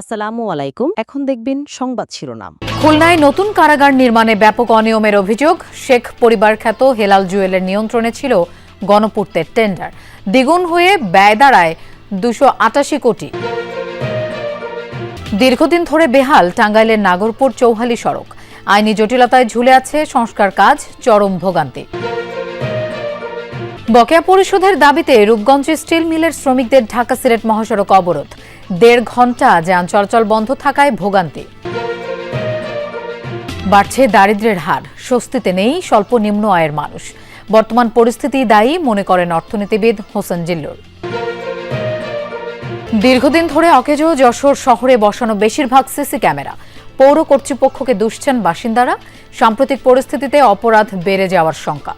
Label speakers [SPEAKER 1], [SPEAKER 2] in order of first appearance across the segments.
[SPEAKER 1] আসসালামু আলাইকুম। এখন দেখবেন সংবাদ শিরোনাম।
[SPEAKER 2] খুলনায় নতুন কারাগার নির্মাণে ব্যাপক অনিয়মের অভিযোগ। শেখ পরিবার খ্যাত হেলাল জুয়েলের নিয়ন্ত্রণে ছিল গণপূর্তের টেন্ডার। দ্বিগুণ হয়ে ব্যয় দাঁড়ায় দুশো আটাশি কোটি। দীর্ঘদিন ধরে বেহাল টাঙ্গাইলের নাগরপুর চৌহালি সড়ক। আইনি জটিলতায় ঝুলে আছে সংস্কার কাজ, চরম ভোগান্তি। বকেয়া পরিশোধের দাবিতে রূপগঞ্জে স্টিল মিলের শ্রমিকদের ঢাকা সিলেট মহাসড়ক অবরোধ। দেড় ঘণ্টা যান চলাচল বন্ধ থাকায় ভোগান্তি। বাড়ছে দারিদ্র্যের হার, স্বস্তিতে নেই স্বল্প নিম্ন আয়ের মানুষ। বর্তমান পরিস্থিতি দায়ী, মনে করেন অর্থনীতিবিদ হোসেন জিল্লুর। দীর্ঘদিন ধরে অকেজো যশোর শহরে বসানো বেশিরভাগ সিসি ক্যামেরা। পৌর কর্তৃপক্ষকে দুষছেন বাসিন্দারা। সাম্প্রতিক পরিস্থিতিতে অপরাধ বেড়ে যাওয়ার শঙ্কা।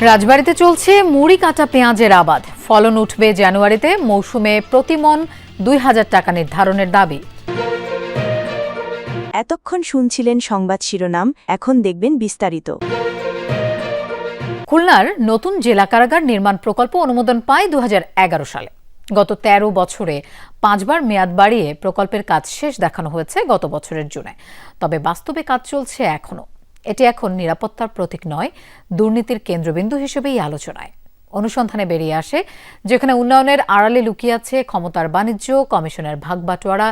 [SPEAKER 2] রাজবাড়িতে চলছে মুড়ি কাটা পেঁয়াজের আবাদ। ফলন উঠবে জানুয়ারিতে মৌসুমে প্রতিমন দুই হাজার টাকা নির্ধারণের দাবি।
[SPEAKER 1] এতক্ষণ শুনছিলেন সংবাদ শিরোনাম এখন দেখবেন বিস্তারিত।
[SPEAKER 2] খুলনার নতুন জেলা কারাগার নির্মাণ প্রকল্প অনুমোদন পায় দু হাজার এগারো সালে। গত ১৩ বছরে পাঁচবার মেয়াদ বাড়িয়ে প্রকল্পের কাজ শেষ দেখানো হয়েছে গত বছরের জুনে। তবে বাস্তবে কাজ চলছে এখনও। এটি এখন নিরাপত্তার প্রতীক নয় দুর্নীতির কেন্দ্রবিন্দু হিসেবেই আলোচনায়। অনুসন্ধানে বেরিয়ে আসে, যেখানে উন্নয়নের আড়ালে লুকিয়ে আছে ক্ষমতার বাণিজ্য, কমিশনের ভাগবাটোয়ারা,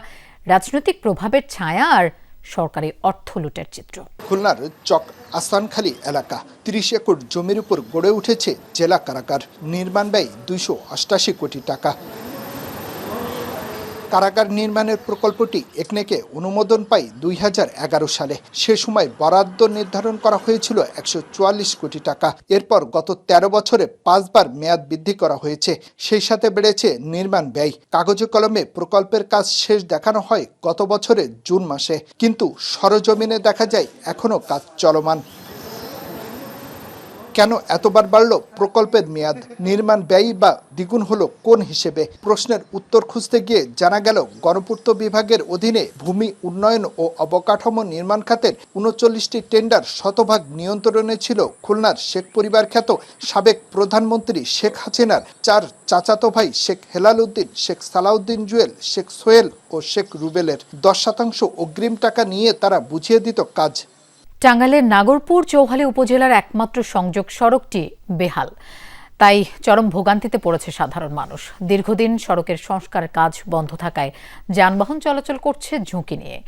[SPEAKER 2] রাজনৈতিক প্রভাবের ছায়া আর সরকারি অর্থ লুটের চিত্র।
[SPEAKER 3] খুলনার চক আসানখালী এলাকা তিরিশ একর জমির উপর গড়ে উঠেছে জেলা কারাগার। নির্মাণ ব্যয় দুইশো অষ্টাশি কোটি টাকা। কারাগার নির্মাণের প্রকল্পটি একনেকে অনুমোদন পায় দুই হাজার এগারো সালে। সে সময় বরাদ্দ নির্ধারণ করা হয়েছিল একশো চুয়াল্লিশ কোটি টাকা। এরপর গত ১৩ বছরে পাঁচবার মেয়াদ বৃদ্ধি করা হয়েছে। সেই সাথে বেড়েছে নির্মাণ ব্যয়। কাগজে কলমে প্রকল্পের কাজ শেষ দেখানো হয় গত বছরের জুন মাসে। কিন্তু সরজমিনে দেখা যায় এখনও কাজ চলমান। কেন এতবার বাড়ল? প্রকল্পের মেয়াদ, নির্মাণ ব্যয় বা দ্বিগুণ হলো কোন হিসেবে? প্রশ্নের উত্তর খুঁজতে গিয়ে জানা গেল, গণপূর্ত বিভাগের অধীনে ভূমি উন্নয়ন ও অবকাঠামো নির্মাণ খাতের উনচল্লিশটি টেন্ডার শতভাগ নিয়ন্ত্রণে ছিল। খুলনার শেখ পরিবার খ্যাত সাবেক প্রধানমন্ত্রী শেখ হাসিনার চার চাচাতো ভাই শেখ হেলাল উদ্দিন, শেখ সালাউদ্দিন জুয়েল, শেখ সোহেল ও শেখ রুবেলের। দশ শতাংশ অগ্রিম টাকা নিয়ে তারা বুঝিয়ে দিত কাজ।
[SPEAKER 2] টাঙ্গাইলের নাগরপুর চৌহালি উপজেলার একমাত্র সংযোগ সড়কটি বেহাল। তাই চরম ভোগান্তিতে পড়েছে সাধারণ মানুষ। দীর্ঘদিন সড়কের সংস্কার কাজ বন্ধ থাকায় যানবাহন চলাচল করছে ঝুঁকি নিয়ে।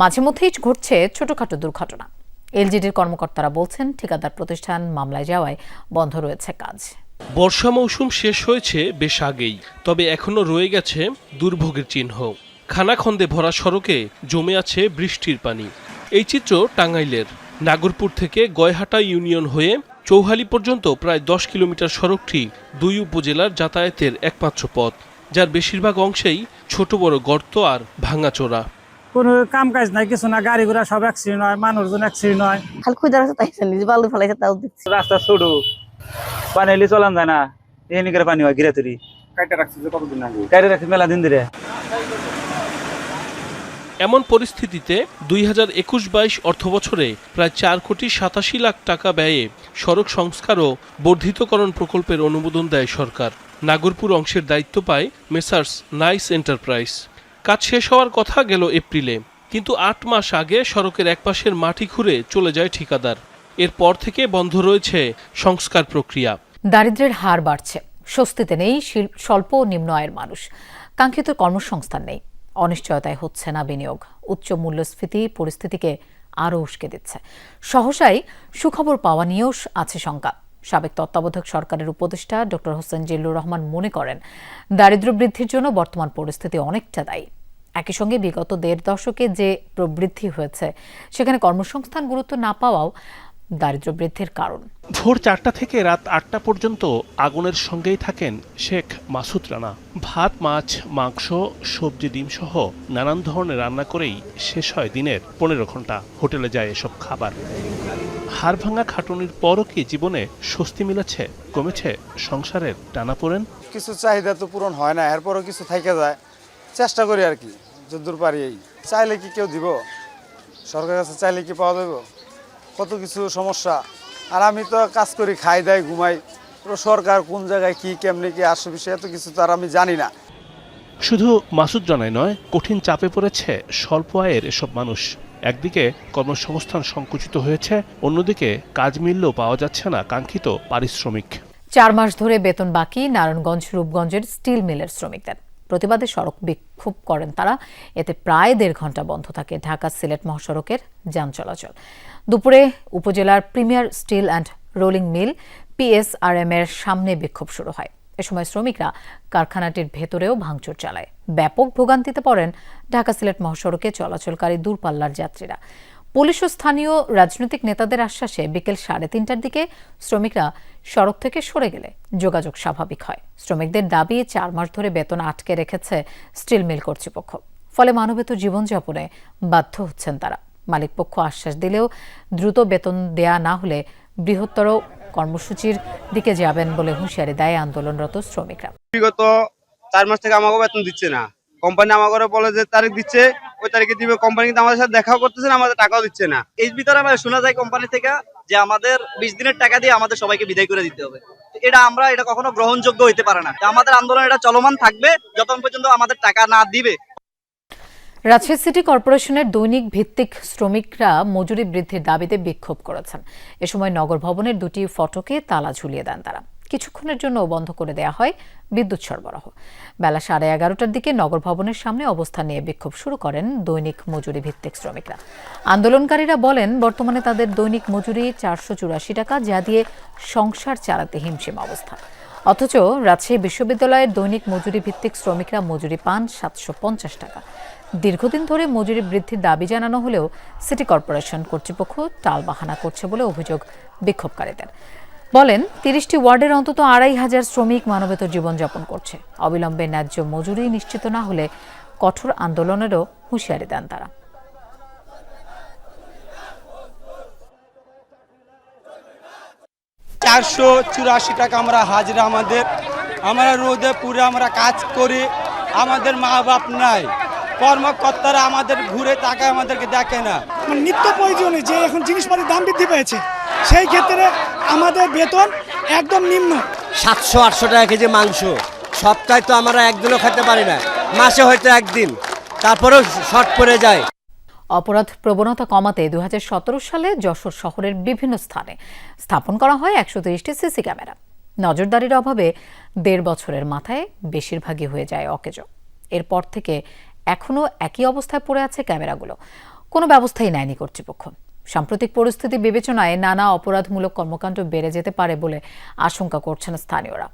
[SPEAKER 2] মাঝে মধ্যেই ঘটছে ছোটখাটো দুর্ঘটনা। এলজিডির কর্মকর্তারা বলছেন, ঠিকাদার প্রতিষ্ঠান মামলায় যাওয়ায় বন্ধ রয়েছে কাজ।
[SPEAKER 4] বর্ষা মৌসুম শেষ হয়েছে বেশ আগেই, তবে এখনও রয়ে গেছে দুর্ভোগের চিহ্ন। খানাখন্দে ভরা সড়কে জমে আছে বৃষ্টির পানি। এই চিত্র টাঙ্গাইলের। নাগরপুর থেকে গয়হাটা ইউনিয়ন হয়ে চৌহালি পর্যন্ত প্রায় দশ কিলোমিটার সড়কটি দুই উপজেলার যাতায়াতের একমাত্র পথ যার বেশিরভাগ অংশেই ছোট বড় গর্ত আর ভাঙাচোরা।
[SPEAKER 5] কোনো কাম কাজ নাই কিছু না গাড়ি ঘোড়া সব অ্যাক্সিডেন্ট হয় মানুষজন অ্যাক্সিডেন্ট হয়।
[SPEAKER 6] খালি খুঁজে রাখছে তাই নিজে বালু ফেলাইছে তাও দেখছি।
[SPEAKER 7] রাস্তা ছোট পানি এলে চলান যায় না এনে করে পানি হয় গিরা তরি
[SPEAKER 5] কাইটা রাখছি যে কতদিন আগে
[SPEAKER 7] গাড়ি রাখছি মেলা দিন ধরে।
[SPEAKER 4] এমন পরিস্থিতিতে দুই হাজার একুশ বাইশ অর্থবছরে প্রায় চার কোটি সাতাশি লাখ টাকা ব্যয়ে সড়ক সংস্কার ও বর্ধিতকরণ প্রকল্পের অনুমোদন দেয় সরকার। নাগরপুর অংশের দায়িত্ব পায় মেসার্স নাইস এন্টারপ্রাইজ। কাজ শেষ হওয়ার কথা গেল এপ্রিলে, কিন্তু আট মাস আগে সড়কের একপাশের মাটি খুঁড়ে চলে যায় ঠিকাদার। এরপর থেকে বন্ধ রয়েছে সংস্কার প্রক্রিয়া।
[SPEAKER 2] দারিদ্র্যের হার বাড়ছে, স্বস্তিতে নেই স্বল্প নিম্ন আয়ের মানুষ। কাঙ্ক্ষিত কর্মসংস্থান নেই। অনিশ্চয়তায় হচ্ছে না বিনিয়োগ। উচ্চ মূল্যস্ফীতি পরিস্থিতিকে আরও উস্কে দিচ্ছে। সহসাই সুখবর পাওয়া নিয়েও আছে শঙ্কা। সাবেক তত্ত্বাবধায়ক সরকারের উপদেষ্টা ডক্টর হোসেন জিল্লুর রহমান মনে করেন, দারিদ্র্য বৃদ্ধির জন্য বর্তমান পরিস্থিতি অনেকটা দায়ী। একই সঙ্গে বিগত দেড় দশকে যে প্রবৃদ্ধি হয়েছে, সেখানে কর্মসংস্থান গুরুত্ব না পাওয়াও দারিদ্র বৃদ্ধির কারণ।
[SPEAKER 8] ভোর চারটা থেকে রাত আটটা পর্যন্ত আগুনের সঙ্গেই থাকেন শেখ মাসুদ রানা। ভাত, মাছ, মাংস, সবজি, ডিম সহ নানান ধরনের রান্না করেই শেষ হয় দিনের পনেরো ঘণ্টা। হোটেলে যায় এসব খাবার। হাড় ভাঙা খাটুনির পরও কি জীবনে স্বস্তি মিলেছে, কমেছে সংসারের টানাপোড়েন
[SPEAKER 9] কিছু চাহিদা তো পূরণ হয় না, এরপরও কিছু থেকে যায়। চেষ্টা করি আর কি, যদ্দূর পারি এই। চাইলে কি কেউ দিব? সরকারের কাছে চাইলে কি পাওয়া যাবে কত কিছু সমস্যা। আর আমি তো কাজ করি খাই দাই ঘুমাই। পুরো সরকার কোন জায়গায় কি কেমনি কি আসে বিষয় এত কিছু তো আর আমি জানি না।
[SPEAKER 8] শুধু মাসুদ রানায় নয় কঠিন চাপে পড়েছে স্বল্প আয়ের এসব মানুষ। একদিকে কর্মসংস্থান সংকুচিত হয়েছে অন্যদিকে কাজ মিললেও পাওয়া যাচ্ছে না কাঙ্ক্ষিত পারিশ্রমিক।
[SPEAKER 2] চার মাস ধরে বেতন বাকি নারায়ণগঞ্জ রূপগঞ্জের স্টিল মিলের শ্রমিকদের। প্রতিবাদে সড়ক বিক্ষোভ করেন তারা। এতে প্রায় দেড় ঘণ্টা বন্ধ থাকে ঢাকা সিলেট মহাসড়কের যান চলাচল। দুপুরে উপজেলার premier steel and rolling mill PSRM এর সামনে বিক্ষোভ শুরু হয়। এ সময় শ্রমিকরা কারখানাটির ভেতরেও ভাঙচুর চালায়। ব্যাপক ভোগান্তিতে পড়েন ঢাকা সিলেট মহাসড়কে চলাচলকারী দূরপাল্লার যাত্রীরা। পুলিশ ও স্থানীয় রাজনৈতিক নেতাদের আশ্বাসে বিকেল সাড়ে তিনটার দিকে শ্রমিকরা সড়ক থেকে সরে গেলে যোগাযোগ স্বাভাবিক হয়। শ্রমিকদের দাবি, চার মাস ধরে বেতন আটকে রেখেছে স্টিল মিল কর্তৃপক্ষ। ফলে মানবেত জীবনযাপনে বাধ্য হচ্ছেন তারা। মালিকপক্ষ আশ্বাস দিলেও দ্রুত বেতন দেয়া না হলে বৃহত্তর কর্মসূচির দিকে যাবেন বলে হুঁশিয়ারি দেয় আন্দোলনরত শ্রমিকরা।
[SPEAKER 10] বিগত চার মাস থেকে আমাকে বেতন দিচ্ছে না। কোম্পানি আমাকে বলে যে তারিখ দিচ্ছে ওই তারিখে দিবে। কোম্পানি কিন্তু আমাদের সাথে দেখাও করতেছে না আমাদের টাকাও দিচ্ছে না।
[SPEAKER 11] এর ভিতরে আমরা শোনা যায় কোম্পানি থেকে যে আমাদের বিশ দিনের টাকা দিয়ে আমাদের সবাইকে বিদায় করে দিতে হবে। এটা আমরা এটা কখনো গ্রহণযোগ্য হইতে পারে না। আমাদের আন্দোলন এটা চলমান থাকবে যতক্ষণ পর্যন্ত আমাদের টাকা না দিবে।
[SPEAKER 2] রাজশাহী সিটি কর্পোরেশনের দৈনিক ভিত্তিক শ্রমিকরা মজুরি বৃদ্ধির দাবিতে বিক্ষোভ করেছেন। এ সময় নগর ভবনের দুটি ফটকে তালা ঝুলিয়ে দেন তারা। কিছুক্ষণের জন্য বন্ধ করে দেয়া হয় বিদ্যুৎ সরবরাহ। বেলা সাড়ে এগারোটার দিকে নগর ভবনের সামনে অবস্থান নিয়ে বিক্ষোভ শুরু করেন দৈনিক মজুরি ভিত্তিক শ্রমিকরা। আন্দোলনকারীরা বলেন, বর্তমানে তাদের দৈনিক মজুরি চারশো চুরাশি টাকা, যা দিয়ে সংসার চালাতে হিমশিম অবস্থা। অথচ রাজশাহী বিশ্ববিদ্যালয়ের দৈনিক মজুরি ভিত্তিক শ্রমিকরা মজুরি পান সাতশো পঞ্চাশ টাকা। দীর্ঘদিন ধরে মজুরি বৃদ্ধির দাবি জানানো হলেও সিটি কর্পোরেশন কর্তৃপক্ষ টালবাহানা করছে বলে অভিযোগ বিক্ষোভকারীদের। বলেন তিরিশটি ওয়ার্ডের অন্তত আড়াই হাজার শ্রমিক মানবেত জীবনযাপন করছে। অবিলম্বে ন্যায্য মজুরি নিশ্চিত না হলে কঠোর আন্দোলনেরও হুঁশিয়ারি দেন তারা।
[SPEAKER 10] চারশো চুরাশি টাকা আমরা হাজিরা আমাদের। আমরা রোদে পুরে আমরা কাজ করি আমাদের মা বাপ নাই। কর্মকর্তারা আমাদের ঘুরে তাকায় আমাদেরকে দেখে না।
[SPEAKER 5] নিত্য প্রয়োজনীয় যে এখন জিনিসপাতির দাম বৃদ্ধি পেয়েছে সেই ক্ষেত্রে আমাদের বেতন একদম নিম্ন।
[SPEAKER 11] সাতশো আটশো টাকা কেজি মাংস। সপ্তাহে তো আমরা একদিনও খেতে পারি না। মাসে হয়তো একদিন। তারপরেও শর্ট পড়ে যায়।
[SPEAKER 2] অপরাধ প্রবণতা কমাতে দু হাজার সতেরো সালে যশোর শহরের বিভিন্ন স্থানে স্থাপন করা হয় একশো তিরিশটি সিসি ক্যামেরা। নজরদারির অভাবে দেড় বছরের মাথায় বেশিরভাগই হয়ে যায় অকেজো। এরপর থেকে এখনও একই অবস্থায় পড়ে আছে ক্যামেরাগুলো। কোনো ব্যবস্থাই নেয়নি কর্তৃপক্ষ। সাম্প্রতিক পরিস্থিতি বিবেচনায় নানা অপরাধমূলক কর্মকাণ্ড বেড়ে যেতে পারে বলে আশঙ্কা করছেন স্থানীয়রা।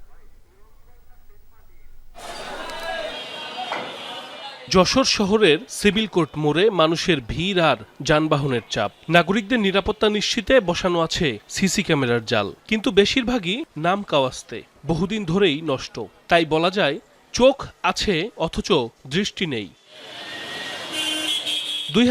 [SPEAKER 4] যশোর শহরের সিভিল কোর্ট মোড়ে মানুষের ভিড় আর যানবাহনের চাপ। নাগরিকদের নিরাপত্তা নিশ্চিতে বসানো আছে সিসি ক্যামেরার জাল, কিন্তু বেশিরভাগই নাম কাওয়াস্তে, বহুদিন ধরেই নষ্ট। তাই বলা যায়, চোখ আছে অথচ দৃষ্টি নেই। দুই